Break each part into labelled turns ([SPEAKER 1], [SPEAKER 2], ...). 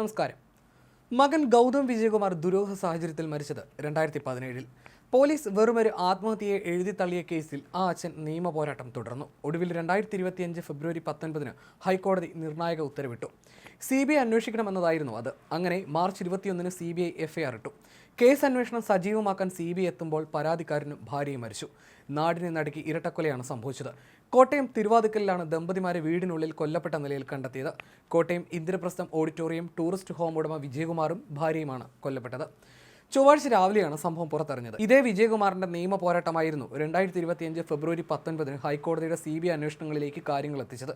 [SPEAKER 1] നമസ്കാരം. മകൻ ഗൗതം വിജയകുമാർ ദുരൂഹ സാഹചര്യത്തിൽ മരിച്ചത് രണ്ടായിരത്തി പതിനേഴിൽ. പോലീസ് വെറുമൊരു ആത്മഹത്യയെ എഴുതി തള്ളിയ കേസിൽ ആ അച്ഛൻ നിയമ പോരാട്ടം തുടർന്നു. ഒടുവിൽ രണ്ടായിരത്തി ഇരുപത്തിയഞ്ച് ഫെബ്രുവരി പത്തൊൻപതിന് ഹൈക്കോടതി നിർണായക ഉത്തരവിട്ടു. സി ബി ഐ അന്വേഷിക്കണമെന്നതായിരുന്നു അത്. അങ്ങനെ മാർച്ച് ഇരുപത്തിയൊന്നിന് സി ബി ഐ എഫ്ഐആർ ഇട്ടു. കേസ് അന്വേഷണം സജീവമാക്കാൻ സി ബി എത്തുമ്പോൾ പരാതിക്കാരനും ഭാര്യയും മരിച്ചു. നാടിനെ നടുക്കി ഇരട്ടക്കൊലയാണ് സംഭവിച്ചത്. കോട്ടയം തിരുവാതുക്കലിലാണ് ദമ്പതിമാരെ വീടിനുള്ളിൽ കൊല്ലപ്പെട്ട നിലയിൽ കണ്ടെത്തിയത്. Kottayam Indraprastham auditorium tourist home ഉടമ വിജയകുമാറും ഭാര്യയുമാണ് കൊല്ലപ്പെട്ടത്. ചൊവ്വാഴ്ച രാവിലെയാണ് സംഭവം പുറത്തറിഞ്ഞത്. ഇതേ വിജയകുമാറിന്റെ നിയമ പോരാട്ടമായിരുന്നു രണ്ടായിരത്തി ഇരുപത്തിയഞ്ച് ഫെബ്രുവരി പത്തൊൻപതിന് ഹൈക്കോടതിയുടെ സി ബി അന്വേഷണങ്ങളിലേക്ക് കാര്യങ്ങൾ എത്തിച്ചത്.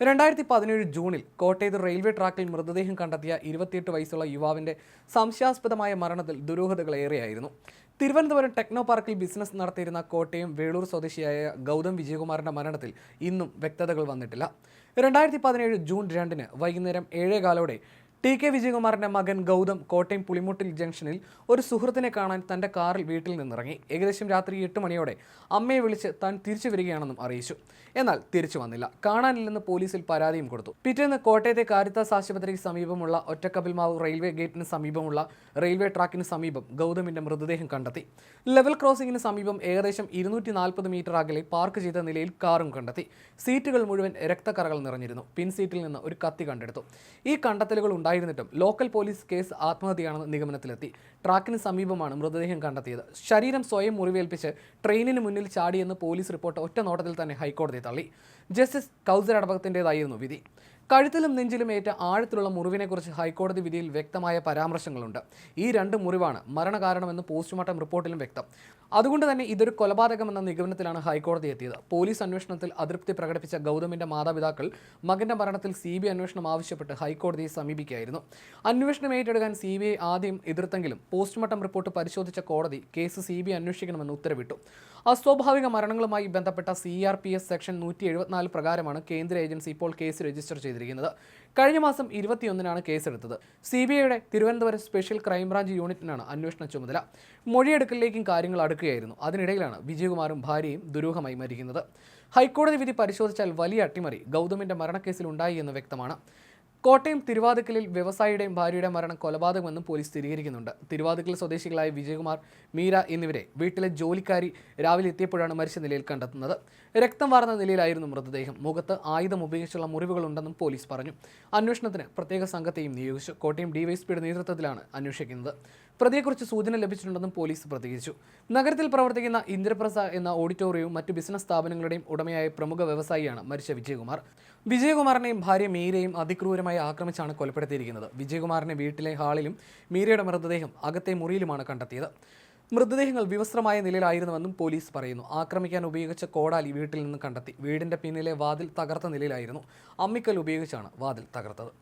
[SPEAKER 1] രണ്ടായിരത്തി പതിനേഴ് ജൂണിൽ കോട്ടയത്ത് റെയിൽവേ ട്രാക്കിൽ മൃതദേഹം കണ്ടെത്തിയ ഇരുപത്തിയെട്ട് വയസ്സുള്ള യുവാവിന്റെ സംശയാസ്പദമായ മരണത്തിൽ ദുരൂഹതകൾ ഏറെയായിരുന്നു. തിരുവനന്തപുരം ടെക്നോ പാർക്കിൽ ബിസിനസ് നടത്തിയിരുന്ന കോട്ടയം വേളൂർ സ്വദേശിയായ ഗൗതം വിജയകുമാറിന്റെ മരണത്തിൽ ഇന്നും വ്യക്തതകൾ വന്നിട്ടില്ല. രണ്ടായിരത്തി പതിനേഴ് ജൂൺ രണ്ടിന് വൈകുന്നേരം ഏഴേകാലോടെ ടി കെ വിജയകുമാറിന്റെ മകൻ ഗൗതം കോട്ടയം പുളിമുട്ടിൽ ജംഗ്ഷനിൽ ഒരു സുഹൃത്തിനെ കാണാൻ തന്റെ കാറിൽ വീട്ടിൽ നിന്നിറങ്ങി. ഏകദേശം രാത്രി എട്ട് മണിയോടെ അമ്മയെ വിളിച്ച് താൻ തിരിച്ചു വരികയാണെന്നും അറിയിച്ചു. എന്നാൽ തിരിച്ചു വന്നില്ല. കാണാനില്ലെന്ന് പോലീസിൽ പരാതിയും കൊടുത്തു. പിറ്റേന്ന് കോട്ടയത്തെ കാരിത്താസ് ആശുപത്രിക്ക് സമീപമുള്ള ഒറ്റക്കപിൽമാവ് റെയിൽവേ ഗേറ്റിന് സമീപമുള്ള റെയിൽവേ ട്രാക്കിന് സമീപം ഗൗതമിന്റെ മൃതദേഹം കണ്ടെത്തി. ലെവൽ ക്രോസിംഗിന് സമീപം ഏകദേശം ഇരുന്നൂറ്റി നാൽപ്പത് മീറ്റർ അകലെ പാർക്ക് ചെയ്ത നിലയിൽ കാറും കണ്ടെത്തി. സീറ്റുകൾ മുഴുവൻ രക്തക്കറകൾ നിറഞ്ഞിരുന്നു. പിൻ സീറ്റിൽ നിന്ന് ഒരു കത്തി കണ്ടെടുത്തു. ഈ കണ്ടെത്തലുകൾ ഉണ്ടായിരുന്നിട്ടും ലോക്കൽ പോലീസ് കേസ് ആത്മഹത്യയാണെന്ന് നിഗമനത്തിലെത്തി. ട്രാക്കിന് സമീപമാണ് മൃതദേഹം കണ്ടെത്തിയത്. ശരീരം സ്വയം മുറിവേൽപ്പിച്ച് ട്രെയിനിന് മുന്നിൽ ചാടിയെന്ന് പോലീസ് റിപ്പോർട്ട് ഒറ്റ നോട്ടത്തിൽ തന്നെ ഹൈക്കോടതി തള്ളി. ജസ്റ്റിസ് കൗസർ അടപകത്തിന്റെതായിരുന്നു വിധി. കഴുത്തിലും നെഞ്ചിലും ഏറ്റ ആഴത്തിലുള്ള മുറിവിനെക്കുറിച്ച് ഹൈക്കോടതി വിധിയിൽ വ്യക്തമായ പരാമർശങ്ങളുണ്ട്. ഈ രണ്ട് മുറിവാണ് മരണകാരണമെന്ന് പോസ്റ്റ്മോർട്ടം റിപ്പോർട്ടിലും വ്യക്തം. അതുകൊണ്ട് തന്നെ ഇതൊരു കൊലപാതകമെന്ന നിഗമനത്തിലാണ് ഹൈക്കോടതി എത്തിയത്. പോലീസ് അന്വേഷണത്തിൽ അതൃപ്തി പ്രകടിപ്പിച്ച ഗൗതമിന്റെ മാതാപിതാക്കൾ മകന്റെ മരണത്തിൽ സി ബി അന്വേഷണം ആവശ്യപ്പെട്ട് ഹൈക്കോടതിയെ സമീപിക്കുകയായിരുന്നു. അന്വേഷണം ഏറ്റെടുക്കാൻ സി ബി ഐ ആദ്യം എതിർത്തെങ്കിലും പോസ്റ്റ്മോർട്ടം റിപ്പോർട്ട് പരിശോധിച്ച കോടതി കേസ് സി ബി ഐ അന്വേഷിക്കണമെന്ന് ഉത്തരവിട്ടു. അസ്വാഭാവിക മരണങ്ങളുമായി ബന്ധപ്പെട്ട C R P S section നൂറ്റി എഴുപത്തിനാല് പ്രകാരമാണ് കേന്ദ്ര ഏജൻസി ഇപ്പോൾ കേസ് രജിസ്റ്റർ ചെയ്തിരിക്കുന്നത്. കഴിഞ്ഞ മാസം ഇരുപത്തിയൊന്നിനാണ് കേസെടുത്തത്. സി ബി ഐയുടെ തിരുവനന്തപുരം സ്പെഷ്യൽ ക്രൈംബ്രാഞ്ച് യൂണിറ്റിനാണ് അന്വേഷണ ചുമതല. മൊഴിയെടുക്കലിലേക്കും കാര്യങ്ങൾ അടുക്കുകയായിരുന്നു. അതിനിടയിലാണ് വിജയകുമാറും ഭാര്യയും ദുരൂഹമായി മരിക്കുന്നത്. ഹൈക്കോടതി വിധി പരിശോധിച്ചാൽ വലിയ അട്ടിമറി ഗൗതമിന്റെ മരണക്കേസിൽ ഉണ്ടായി എന്ന് വ്യക്തമാണ്. കോട്ടയം തിരുവാതുക്കലിൽ വ്യവസായിയുടെയും ഭാര്യയുടെ മരണം കൊലപാതകമെന്നും പോലീസ് സ്ഥിരീകരിക്കുന്നുണ്ട്. തിരുവാതുക്കൽ സ്വദേശികളായ വിജയകുമാർ മീര എന്നിവരെ വീട്ടിലെ ജോലിക്കാരി രാവിലെ എത്തിയപ്പോഴാണ് മരിച്ച നിലയിൽ കണ്ടെത്തുന്നത്. രക്തം വാർന്ന നിലയിലായിരുന്നു മൃതദേഹം. മുഖത്ത് ആയുധം ഉപയോഗിച്ചുള്ള മുറിവുകളുണ്ടെന്നും പോലീസ് പറഞ്ഞു. അന്വേഷണത്തിന് പ്രത്യേക സംഘത്തെയും നിയോഗിച്ചു. കോട്ടയം ഡിവൈഎസ്പിയുടെ നേതൃത്വത്തിലാണ് അന്വേഷിക്കുന്നത്. പ്രതിയെക്കുറിച്ച് സൂചന ലഭിച്ചിട്ടുണ്ടെന്നും പോലീസ് പ്രതികരിച്ചു. നഗരത്തിൽ പ്രവർത്തിക്കുന്ന ഇന്ദ്രപ്രസ എന്ന ഓഡിറ്റോറിയവും മറ്റ് ബിസിനസ് സ്ഥാപനങ്ങളുടെയും ഉടമയായ പ്രമുഖ വ്യവസായിയാണ് മരിച്ച വിജയകുമാർ. വിജയകുമാറിനെയും ഭാര്യ മീരയും അതിക്രൂരമായി ആക്രമിച്ചാണ് കൊലപ്പെടുത്തിയിരിക്കുന്നത്. വിജയകുമാറിന്റെ വീട്ടിലെ ഹാളിലും മീരയുടെ മൃതദേഹം അകത്തെ മുറിയിലുമാണ് കണ്ടെത്തിയത്. മൃതദേഹങ്ങൾ വിവസ്ത്രമായ നിലയിലായിരുന്നുവെന്നും പോലീസ് പറയുന്നു. ആക്രമിക്കാൻ ഉപയോഗിച്ച കോടാലി വീട്ടിൽ നിന്ന് കണ്ടെത്തി. വീടിന്റെ പിന്നിലെ വാതിൽ തകർത്ത നിലയിലായിരുന്നു. അമ്മിക്കൽ ഉപയോഗിച്ചാണ് വാതിൽ തകർത്തത്.